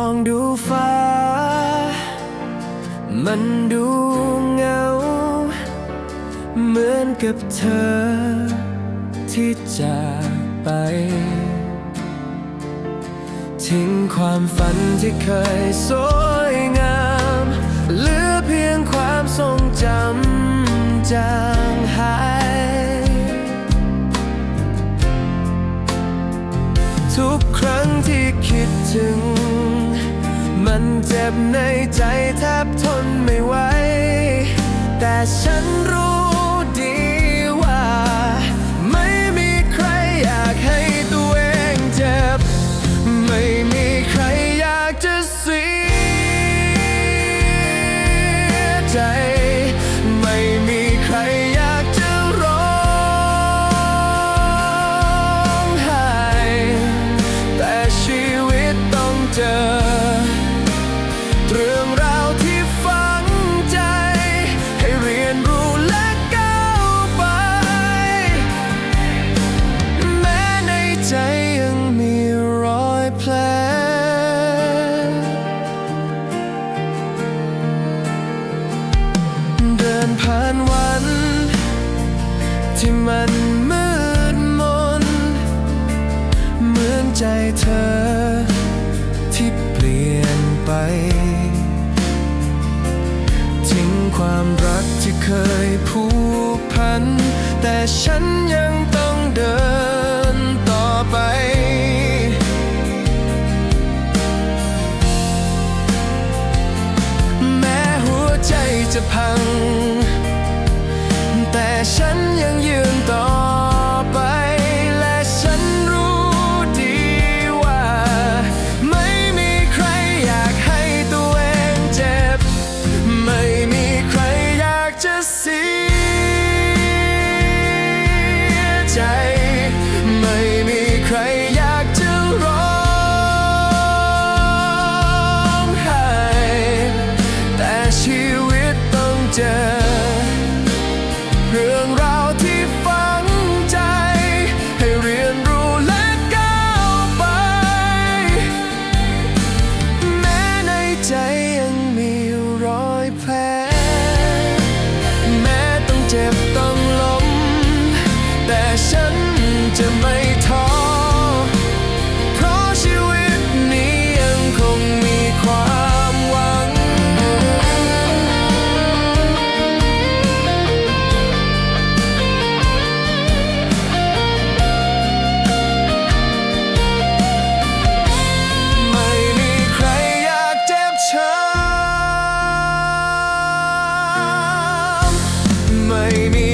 องดูฟ้า มันดูเหงา เหมือนกับเธอ ที่จากไป ทิ้งความฝันที่เคยสวยงาม เหลือเพียงความทรงจำจา จ็บในใจแทบทนไม่ไหว แต่ฉันรู้ ที่มันมืดมน เหมือนใจเธอ ที่เปลี่ยนไป ทิ้งความรักที่เคยผูกพัน แต่ฉันยังต้องเดินต่อไปจะพัง แต่ฉัน make time